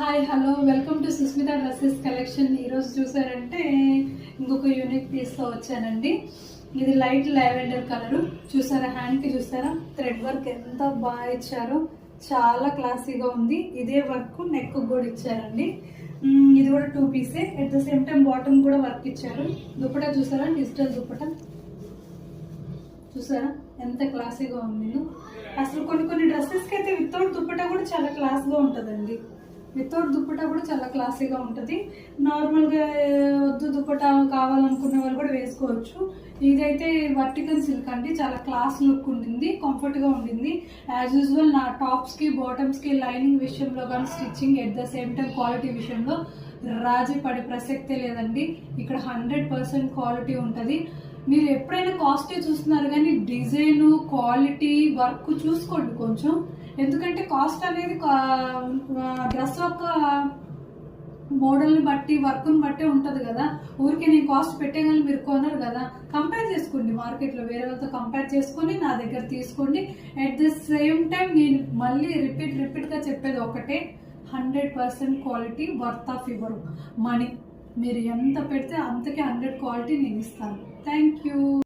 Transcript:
Hi hello welcome to Susmitha dresses collection ఈరోజు చూసారంటే ఇంకొక యూనిక్ పీస్తో వచ్చానండి. ఇది లైట్ లావెండర్ కలర్ చూసారా? హ్యాండ్కి చూసారా? థ్రెడ్ వర్క్ ఎంత బాగా ఇచ్చారో. చాలా క్లాసీగా ఉంది. ఇదే వర్క్ నెక్ కూడా ఇచ్చారండి. ఇది కూడా టూ పీసే at the same time bottom కూడా వర్క్ ఇచ్చారు. దుప్పటా చూసారా? డిజిటల్ దుప్పట. చూసారా? ఎంత క్లాసీగా ఉంది. అసలు కొన్ని కొన్ని డ్రెస్సెస్కి అయితే వితౌట్ దుప్పట కూడా చాలా క్లాస్గా ఉంటుందండి. వితౌట్ దుప్పటా కూడా చాలా క్లాసీగా ఉంటుంది. నార్మల్గా వద్దు దుప్పటా కావాలనుకునే వాళ్ళు కూడా వేసుకోవచ్చు. ఇదైతే వర్టికల్ సిల్క్ అండి. చాలా క్లాస్ లుక్ ఉంటుంది కంఫర్ట్గా ఉండింది. యాజ్ యూజువల్ నా టాప్స్కి బాటమ్స్కి లైనింగ్ విషయంలో కానీ stitching at the same time quality విషయంలో రాజీ పడే ప్రసక్తే లేదండి. ఇక్కడ హండ్రెడ్ పర్సెంట్ క్వాలిటీ ఉంటుంది. మీరు ఎప్పుడైనా కాస్టే చూస్తున్నారు కానీ డిజైన్ క్వాలిటీ వర్క్ చూసుకోండి కొంచెం. ఎందుకంటే కాస్ట్ అనేది డ్రెస్ యొక్క మోడల్ని బట్టి వర్క్ని బట్టి ఉంటుంది కదా. ఊరికే నేను కాస్ట్ పెట్టేగానే మీరు కొనరు కదా. కంపేర్ చేసుకోండి మార్కెట్లో వేరే వాళ్ళతో కంపేర్ చేసుకొని నా దగ్గర తీసుకోండి. అట్ ద సేమ్ టైం నేను మళ్ళీ రిపీట్ రిపీట్గా చెప్పేది ఒకటే. Hundred percent quality worth of your money మీరు ఎంత పెడితే అంతకే హండ్రెడ్ క్వాలిటీ నేను ఇస్తాను. Thank you.